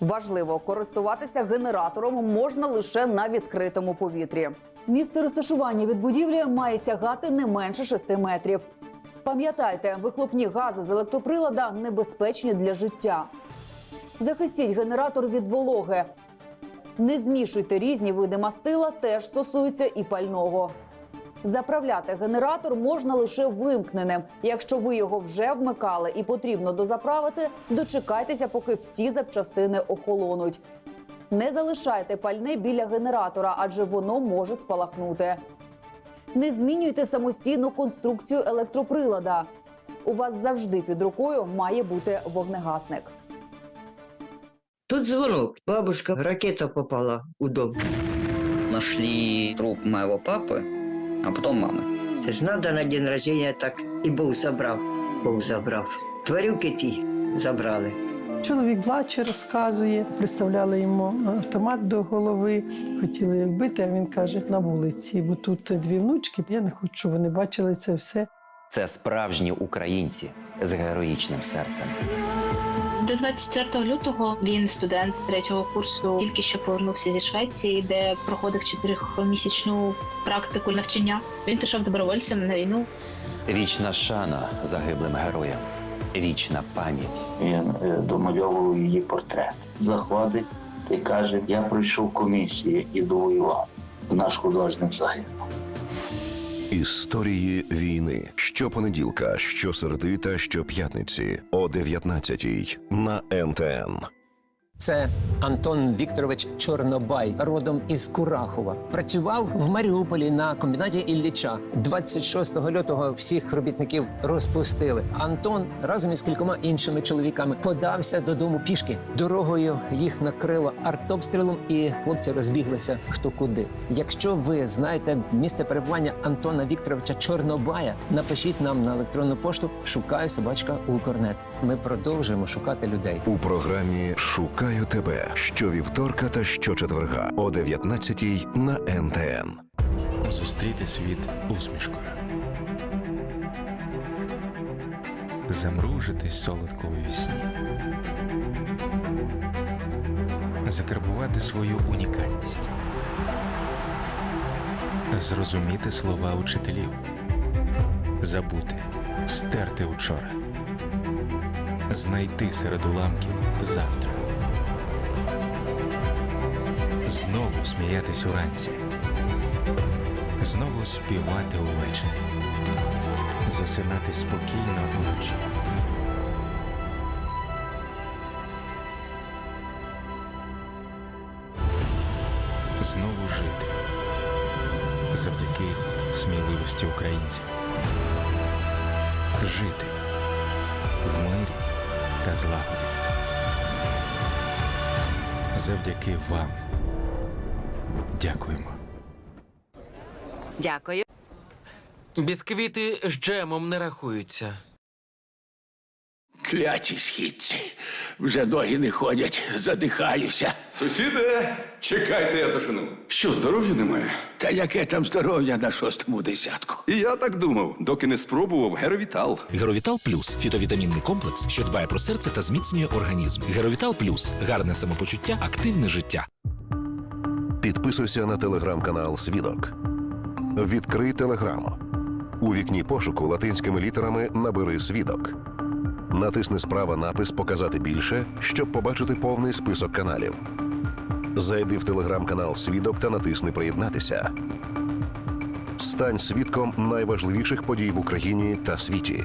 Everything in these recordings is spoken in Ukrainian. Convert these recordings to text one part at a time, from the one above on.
Важливо, користуватися генератором можна лише на відкритому повітрі. Місце розташування від будівлі має сягати не менше 6 метрів. Пам'ятайте, вихлопні гази з електроприлада небезпечні для життя. Захистіть генератор від вологи. Не змішуйте різні види мастила, теж стосується і пального. Заправляти генератор можна лише вимкненим. Якщо ви його вже вмикали і потрібно дозаправити, дочекайтеся, поки всі запчастини охолонуть. Не залишайте пальне біля генератора, адже воно може спалахнути. Не змінюйте самостійну конструкцію електроприлада. У вас завжди під рукою має бути вогнегасник. Тут звонок. Бабушка, ракета попала у дом. Нашли труп моего папы, а потом мамы. Це ж надо на день рождения так і Бог забрав. Бог забрав. Тварюки ті забрали. Чоловік плаче, розказує, приставляли йому автомат до голови, хотіли як бити, а він каже на вулиці, бо тут дві внучки, я не хочу, щоб вони бачили це все. Це справжні українці з героїчним серцем. До 24 лютого він студент третього курсу, тільки що повернувся зі Швеції, де проходив чотирьохмісячну практику навчання. Він пішов добровольцем на війну. Вічна шана загиблим героям, вічна пам'ять. Він е, домальовував її портрет. Заходить і каже: Я пройшов комісію і довоював. Наш художник загинув. Історії війни щопонеділка, щосереди та щоп'ятниці о 19 на НТН. Це Антон Вікторович Чорнобай, родом із Курахова. Працював в Маріуполі на комбінаті Ілліча. 26 лютого всіх робітників розпустили. Антон разом із кількома іншими чоловіками подався додому пішки. Дорогою їх накрило артобстрілом, і хлопці розбіглися хто куди. Якщо ви знаєте місце перебування Антона Вікторовича Чорнобая, напишіть нам на електронну пошту Шукаю собачка Укрнет. Ми продовжуємо шукати людей. У програмі Шукаю тебе щовівторка та щочетверга о 19 на НТН. Зустріти світ усмішкою. Замружитись солодко у вісні. Закарбувати свою унікальність. Зрозуміти слова учителів. Забути, стерти учора. Знайти серед уламків завтра. Знову сміятись уранці. Знову співати увечері. Засинати спокійно уночі. Знову жити. Завдяки сміливості українців. Жити в мирі та злагоді. Завдяки вам. Дякуємо. Дякую. Бісквіти з джемом не рахуються. Кляті східці. Вже ноги не ходять, задихаюся. Сусіде, чекайте, я дожену. Що, здоров'я немає? Та яке там здоров'я на шостому десятку? І я так думав, доки не спробував Геровітал. Геровітал Плюс фітовітамінний комплекс, що дбає про серце та зміцнює організм. Геровітал Плюс гарне самопочуття, активне життя. Підписуйся на телеграм-канал Свідок. Відкрий телеграму. У вікні пошуку латинськими літерами набери свідок. Натисни справа напис Показати більше, щоб побачити повний список каналів. Зайди в телеграм-канал Свідок та натисни Приєднатися. Стань свідком найважливіших подій в Україні та світі.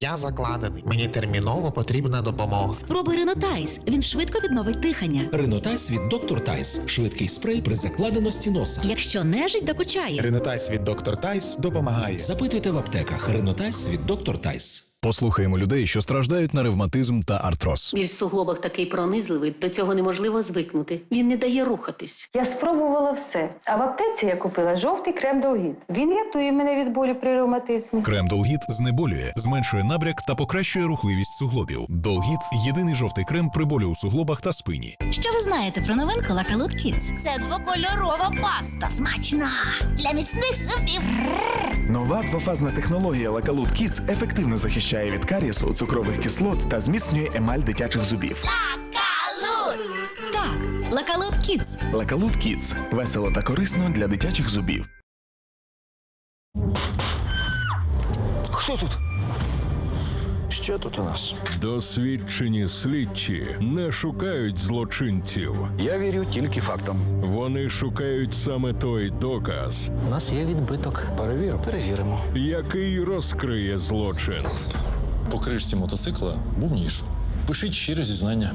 Я закладений. Мені терміново потрібна допомога. Спробуй Ренотайс. Він швидко відновить дихання. Ренотайс від Доктор Тайс. Швидкий спрей при закладеності носа. Якщо нежить докучає. Ренотайс від Доктор Тайс допомагає. Запитуйте в аптеках. Ренотайс від Доктор Тайс. Послухаємо людей, що страждають на ревматизм та артроз. Біль в суглобах такий пронизливий, до цього неможливо звикнути. Він не дає рухатись. Я спробувала все. А в аптеці я купила жовтий крем Долгіт. Він рятує мене від болю при ревматизмі. Крем Долгіт знеболює, зменшує набряк та покращує рухливість суглобів. Долгіт єдиний жовтий крем при болю у суглобах та спині. Що ви знаєте про новинку Лакалут Kids? Це двокольорова паста. Смачна для міцних зубів. Нова двофазна технологія Лакалут Kids ефективно захищає від карісу, цукрових кислот та зміцнює емаль дитячих зубів. Лакалут! Так, Лакалут Kids. Лакалут Kids – весело та корисно для дитячих зубів. Хто тут? Що тут у нас? Досвідчені слідчі не шукають злочинців. Я вірю тільки фактам. Вони шукають саме той доказ, У нас є відбиток. Перевіримо. Перевіримо. який розкриє злочин. По кришці мотоцикла був ніж. Пишіть щире зізнання.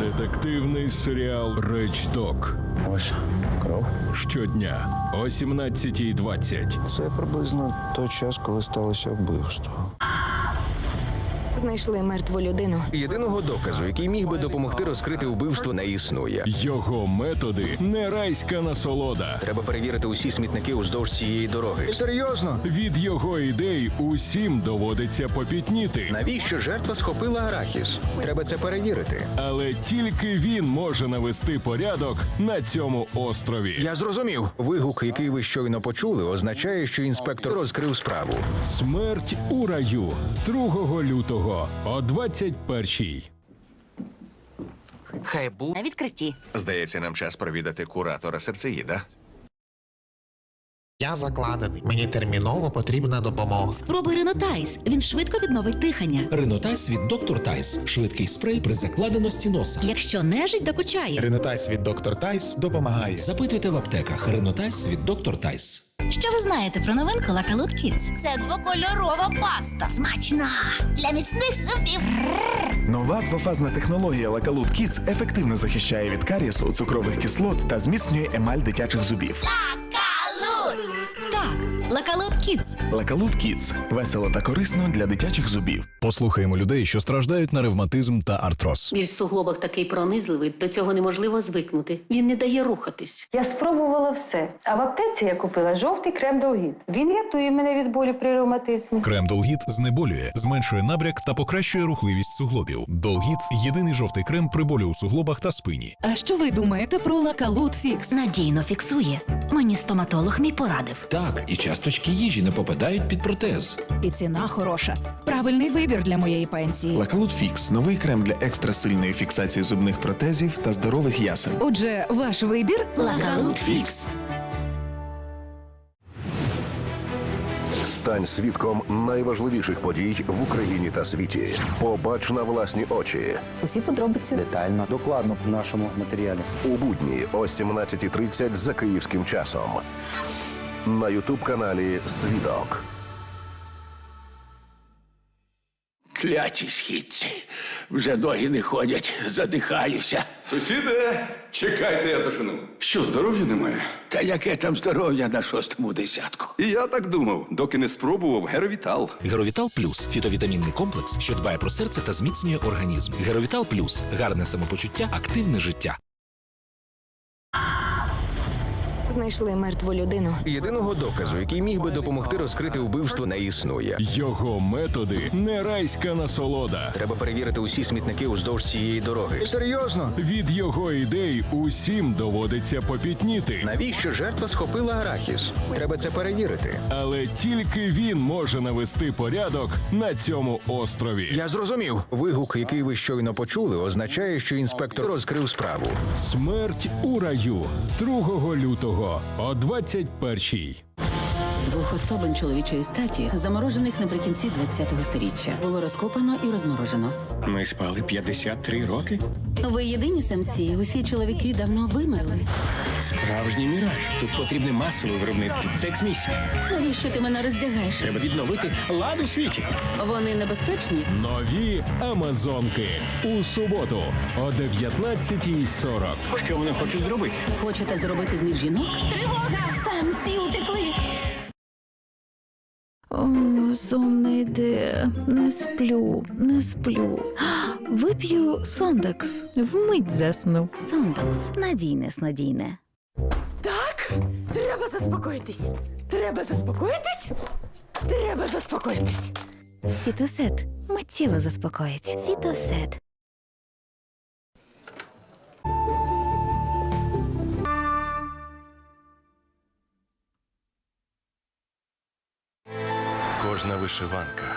Детективний серіал Речдок. Ось кров. Щодня о 17.20. Це приблизно той час, коли сталося вбивство. Знайшли мертву людину. Єдиного доказу, який міг би допомогти розкрити вбивство, не існує. Його методи не райська насолода. Треба перевірити усі смітники уздовж цієї дороги. Серйозно? Від його ідей усім доводиться попітніти. Навіщо жертва схопила арахіс? Треба це перевірити. Але тільки він може навести порядок на цьому острові. Я зрозумів. Вигук, який ви щойно почули, означає, що інспектор розкрив справу. Смерть у раю з 2 лютого о 21-й. Хай був На відкритті. Здається, нам час провідати куратора серцеїда. Я закладений. Мені терміново потрібна допомога. Спробуй Ренотайс. Він швидко відновить дихання. Ренотайс від Доктор Тайс. Швидкий спрей при закладеності носа. Якщо нежить докучає. Ренотайс від Доктор Тайс допомагає. Запитуйте в аптеках. Ренотайс від Доктор Тайс. Що ви знаєте про новинку Лакалут Kids? Це двокольорова паста. Смачна для міцних зубів. Нова двофазна технологія Лакалут Kids ефективно захищає від карісу, цукрових кислот та зміцнює емаль дитячих зубів. Лакалут! Так, Лакалут Kids. Лакалут Kids – весело та корисно для дитячих зубів. Послухаємо людей, що страждають на ревматизм та артроз. Біль в суглобах такий пронизливий, до цього неможливо звикнути. Він не дає рухатись. Я спробувала все. А в аптеці я купила жовтий крем Долгіт. Він рятує мене від болю при ревматизмі. Крем Долгіт знеболює, зменшує набряк та покращує рухливість суглобів. Долгіт єдиний жовтий крем при болю у суглобах та спині. А що ви думаєте про Лакалут Фікс? Надійно фіксує. Мені стоматолог мій порадив. Так, і часточки їжі не попадають під протез. І ціна хороша. Правильний вибір для моєї пенсії. Лакалут Фікс – новий крем для екстрасильної фіксації зубних протезів та здорових ясен. Отже, ваш вибір Лакалут Фікс. Стань свідком найважливіших подій в Україні та світі. Побач на власні очі. Усі подробиці Детально, докладно в нашому матеріалі. У будні о 17.30 за київським часом. На ютуб-каналі Свідок. Кляті східці. Вже ноги не ходять, задихаюся. Сусіде, чекайте я дожену. Що, здоров'я немає? Та яке там здоров'я на шостому десятку? І я так думав, доки не спробував Геровітал. Геровітал Плюс фітовітамінний комплекс, що дбає про серце та зміцнює організм. Геровітал Плюс гарне самопочуття, активне життя. Знайшли мертву людину. Єдиного доказу, який міг би допомогти розкрити вбивство, не існує. Його методи не райська насолода. Треба перевірити усі смітники уздовж цієї дороги. Серйозно? Від його ідей усім доводиться попітніти. Навіщо жертва схопила арахіс? Треба це перевірити. Але тільки він може навести порядок на цьому острові. Я зрозумів. Вигук, який ви щойно почули, означає, що інспектор розкрив справу. Смерть у раю з 2 лютого о 21-й. Двох особин чоловічої статі, заморожених наприкінці 20-го сторіччя, було розкопано і розморожено. Ми спали 53 роки. Ви єдині самці, усі чоловіки давно вимерли. Справжній міраж. Тут потрібне масове виробництво. Секс-місія. Навіщо ти мене роздягаєш? Треба відновити лад у світі. Вони небезпечні. Нові Амазонки у суботу о 19.40. Що вони хочуть зробити? Хочете зробити з них жінок? Тривога! Самці утекли! О, Сон не йде, не сплю, не сплю. Вип'ю сондекс. Вмить засну. Сондокс. Надійне снадійне. Так, треба заспокоїтись. Треба заспокоїтись. Треба заспокоїтись. Фітосет. Миттєво заспокоїть. Фітосет. Кожна вишиванка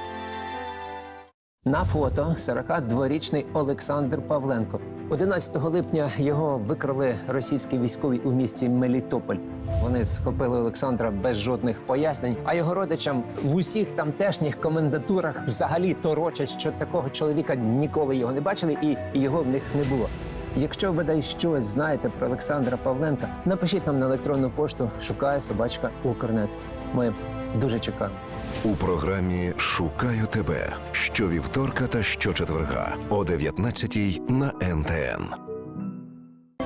На фото 42-річний Олександр Павленко. 11 липня його викрали російські військові у місті Мелітополь. Вони схопили Олександра без жодних пояснень. А його родичам в усіх тамтешніх комендатурах взагалі торочать, що такого чоловіка ніколи його не бачили, і його в них не було. Якщо ви дай щось знаєте про Олександра Павленка, напишіть нам на електронну пошту шукає собачка Укрнет. Ми дуже чекаємо. У програмі Шукаю тебе щовівторка та щочетверга о 19 на НТН.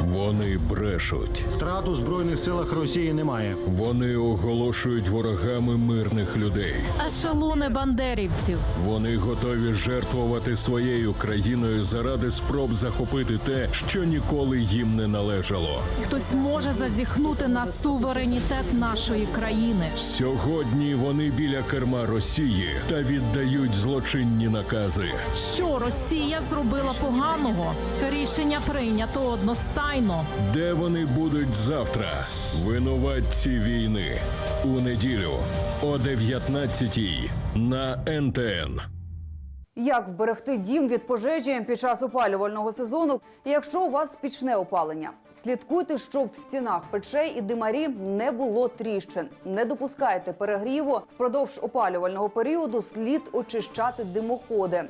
Вони брешуть. Втрат у збройних силах Росії немає. Вони оголошують ворогами мирних людей. Ешелони бандерівців. Вони готові жертвувати своєю країною заради спроб захопити те, що ніколи їм не належало. Хтось може зазіхнути на суверенітет нашої країни. Сьогодні вони біля керма Росії та віддають злочинні накази. Що Росія зробила поганого? Рішення прийнято одностайно. Де вони будуть завтра? Винуватці війни у неділю о 19-й на НТН. Як вберегти дім від пожежі під час опалювального сезону, якщо у вас пічне опалення? Слідкуйте, щоб в стінах печей і димарі не було тріщин. Не допускайте перегріву. Впродовж опалювального періоду слід очищати димоходи.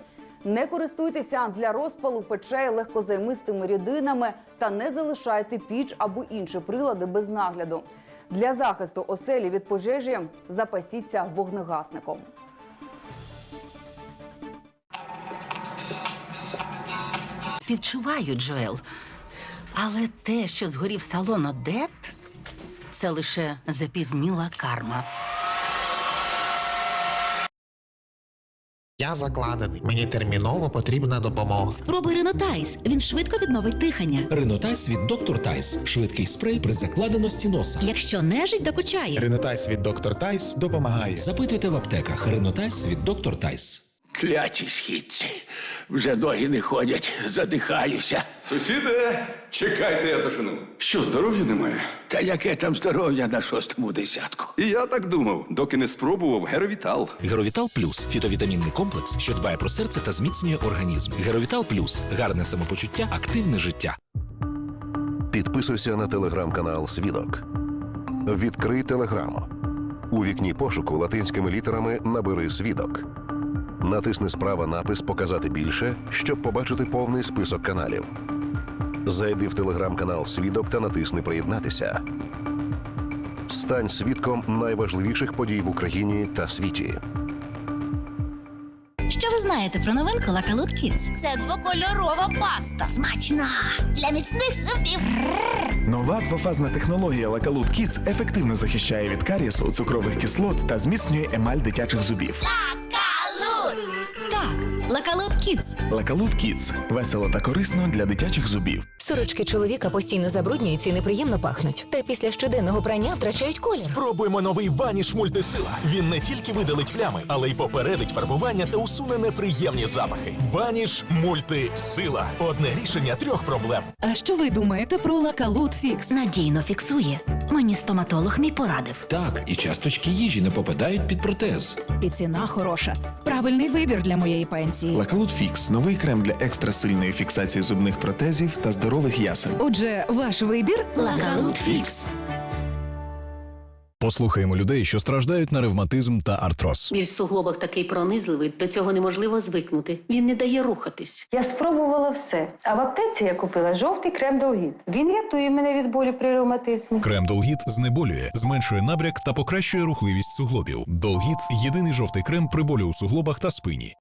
Не користуйтеся для розпалу печей легкозаймистими рідинами та не залишайте піч або інші прилади без нагляду. Для захисту оселі від пожежі запасіться вогнегасником. Співчуваю, Джоел. Але те, що згорів салон Одет, це лише запізніла карма. Я закладений. Мені терміново потрібна допомога. Спробуй Ренотайс. Він швидко відновить дихання. Ренотайс від Доктор Тайс. Швидкий спрей при закладеності носа. Якщо нежить докучає. Ренотайс від доктор Тайс допомагає. Запитуйте в аптеках. Ренотайс від Доктор Тайс. Кляті східці. Вже ноги не ходять, задихаюся. Сусіде, чекайте, я дожену. Що, здоров'я немає? Та яке там здоров'я на шостому десятку? І я так думав, доки не спробував Геровітал. Геровітал Плюс фітовітамінний комплекс, що дбає про серце та зміцнює організм. Геровітал Плюс гарне самопочуття, активне життя. Підписуйся на телеграм-канал Свідок. Відкрий телеграму. У вікні пошуку латинськими літерами набери свідок. Натисни справа напис Показати більше, щоб побачити повний список каналів. Зайди в телеграм-канал Свідок та натисни Приєднатися. Стань свідком найважливіших подій в Україні та світі. Що ви знаєте про новинку Лакалут Kids? Це двокольорова паста. Смачна! Для міцних зубів. Нова двофазна технологія Лакалут Kids ефективно захищає від карісу, цукрових кислот та зміцнює емаль дитячих зубів. Лакалут! Так, Лакалут Лакалот Kids – весело та корисно для дитячих зубів. Сорочки чоловіка постійно забруднюються і неприємно пахнуть. Та після щоденного прання втрачають колір. Спробуємо новий ваніш мультисила. Він не тільки видалить плями, але й попередить фарбування та усуне неприємні запахи. Ваніш мультисила. Одне рішення трьох проблем. А що ви думаєте про Лакалут Фікс? Надійно фіксує. Мені стоматолог мій порадив. Так, і часточки їжі не попадають під протез. І ціна хороша. Правильний вибір для моєї пенсії. Лакалут Фікс – новий крем для екстрасильної фіксації зубних протезів та здорових ясен. Отже, ваш вибір Лакалут Фікс. Послухаємо людей, що страждають на ревматизм та артроз. Біль в суглобах такий пронизливий, до цього неможливо звикнути. Він не дає рухатись. Я спробувала все. А в аптеці я купила жовтий крем Долгіт. Він рятує мене від болю при ревматизмі. Крем Долгіт знеболює, зменшує набряк та покращує рухливість суглобів. Долгіт єдиний жовтий крем при болю у суглобах та спині.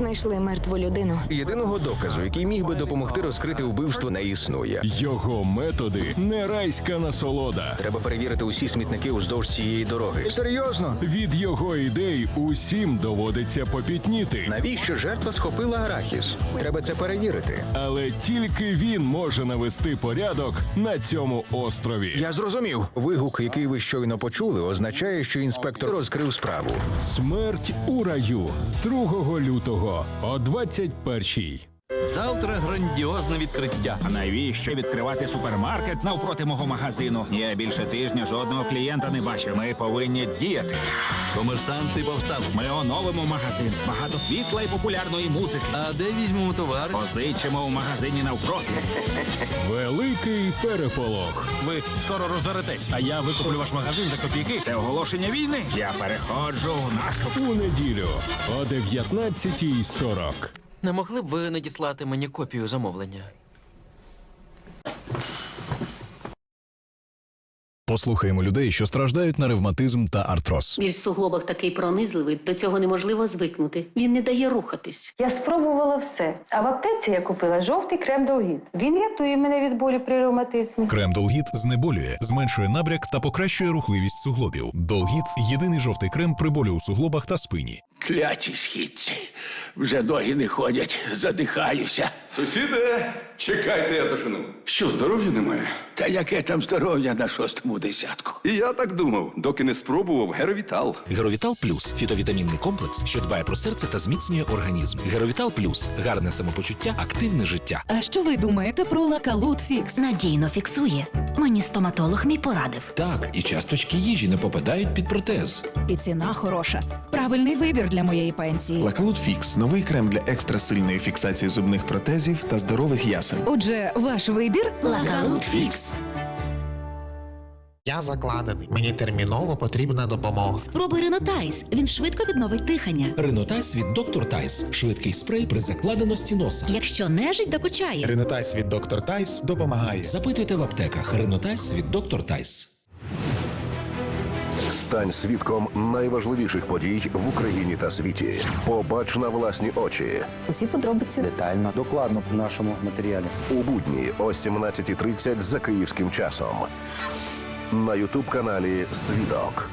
Знайшли мертву людину. Єдиного доказу, який міг би допомогти розкрити вбивство, не існує. Його методи не райська насолода. Треба перевірити усі смітники уздовж цієї дороги. Серйозно? Від його ідей усім доводиться попітніти. Навіщо жертва схопила арахіс? Треба це перевірити. Але тільки він може навести порядок на цьому острові. Я зрозумів. Вигук, який ви щойно почули, означає, що інспектор розкрив справу. Смерть у раю з 2 лютого о 21-й. Завтра грандіозне відкриття. А навіщо відкривати супермаркет навпроти мого магазину? Я більше тижня жодного клієнта не бачив. Ми повинні діяти. Комерсанти повстали. Ми оновимо магазин. Багато світла і популярної музики. А де візьмемо товар? Позичимо у магазині навпроти. Великий переполох. Ви скоро розоритесь, а я викуплю ваш магазин за копійки. Це оголошення війни. Я переходжу в наступ. У неділю о 19.40. Не могли б ви надіслати мені копію замовлення? Послухаємо людей, що страждають на ревматизм та артроз. Біль в суглобах такий пронизливий, до цього неможливо звикнути. Він не дає рухатись. Я спробувала все. А в аптеці я купила жовтий крем Долгіт. Він рятує мене від болю при ревматизмі. Крем Долгіт знеболює, зменшує набряк та покращує рухливість суглобів. Долгіт єдиний жовтий крем при болю у суглобах та спині. Кляті східці. Вже ноги не ходять, задихаюся. Сусіде, чекайте, я дожену. Що, здоров'я немає? Та яке там здоров'я на шостому десятку? І я так думав, доки не спробував Геровітал. Геровітал Плюс фітовітамінний комплекс, що дбає про серце та зміцнює організм. Геровітал Плюс гарне самопочуття, активне життя. А що ви думаєте про лакалут фікс? Надійно фіксує. Мені стоматолог мій порадив. Так, і часточки їжі не попадають під протез. І ціна хороша. Правильний вибір для моєї пенсії. Лакалут Фікс новий крем для екстрасильної фіксації зубних протезів та здорових ясен. Отже, ваш вибір Лакалут фікс. Я закладений. Мені терміново потрібна допомога. Спробуй Ренотайс. Він швидко відновить дихання. Ренотайс від Доктор Тайс. Швидкий спрей при закладеності носа. Якщо нежить докучає. Ренотайс від доктор Тайс допомагає. Запитуйте в аптеках. Ренотайс від Доктор Тайс. Стань свідком найважливіших подій в Україні та світі. Побач на власні очі Усі подробиці Детально, докладно в нашому матеріалі. у будні о 17.30 за київським часом. На ютуб каналі Свідок.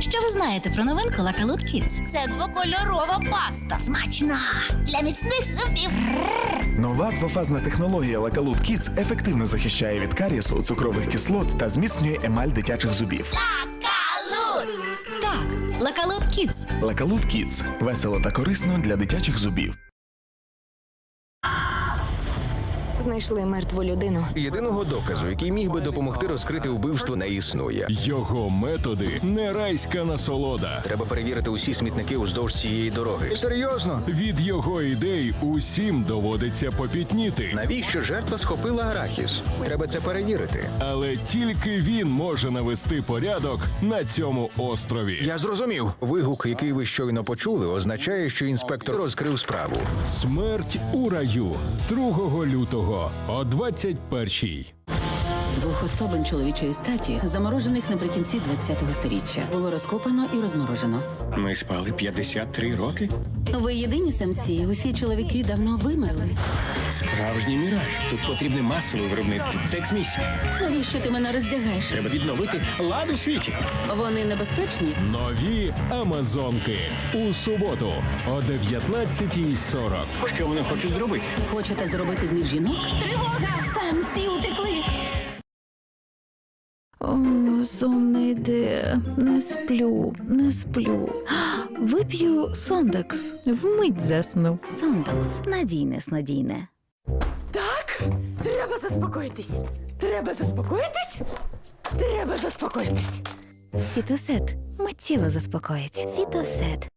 Що ви знаєте про новинку Лакалут Kids? Це двокольорова паста. Смачна! Для міцних зубів. Нова двофазна технологія Лакалут Kids ефективно захищає від карісу, цукрових кислот та зміцнює емаль дитячих зубів. Лакалут! Так, Лакалут Kids. Лакалут Kids – весело та корисно для дитячих зубів. Знайшли мертву людину. Єдиного доказу, який міг би допомогти розкрити вбивство, не існує. Його методи не райська насолода. Треба перевірити усі смітники уздовж цієї дороги. Серйозно? Від його ідей усім доводиться попітніти. Навіщо жертва схопила арахіс? Треба це перевірити. Але тільки він може навести порядок на цьому острові. Я зрозумів. Вигук, який ви щойно почули, означає, що інспектор розкрив справу. Смерть у раю з 2 лютого о 21-й. Двох особин чоловічої статі, заморожених наприкінці 20-го сторіччя, було розкопано і розморожено. Ми спали 53 роки. Ви єдині самці, усі чоловіки давно вимерли. Справжній міраж. Тут потрібне масове виробництво. Секс-місія. Навіщо ти мене роздягаєш? Треба відновити лад у світі. Вони небезпечні. Нові Амазонки у суботу о 19.40. Що вони хочуть зробити? Хочете зробити з них жінок? Тривога! Самці утекли! Сон не йде. Не сплю, не сплю. Вип'ю Сондекс. Вмить засну. Сондекс. Надійне снадійне. Так, треба заспокоїтись. Треба заспокоїтись. Треба заспокоїтись. Фітосет миттєво заспокоїть. Фітосет.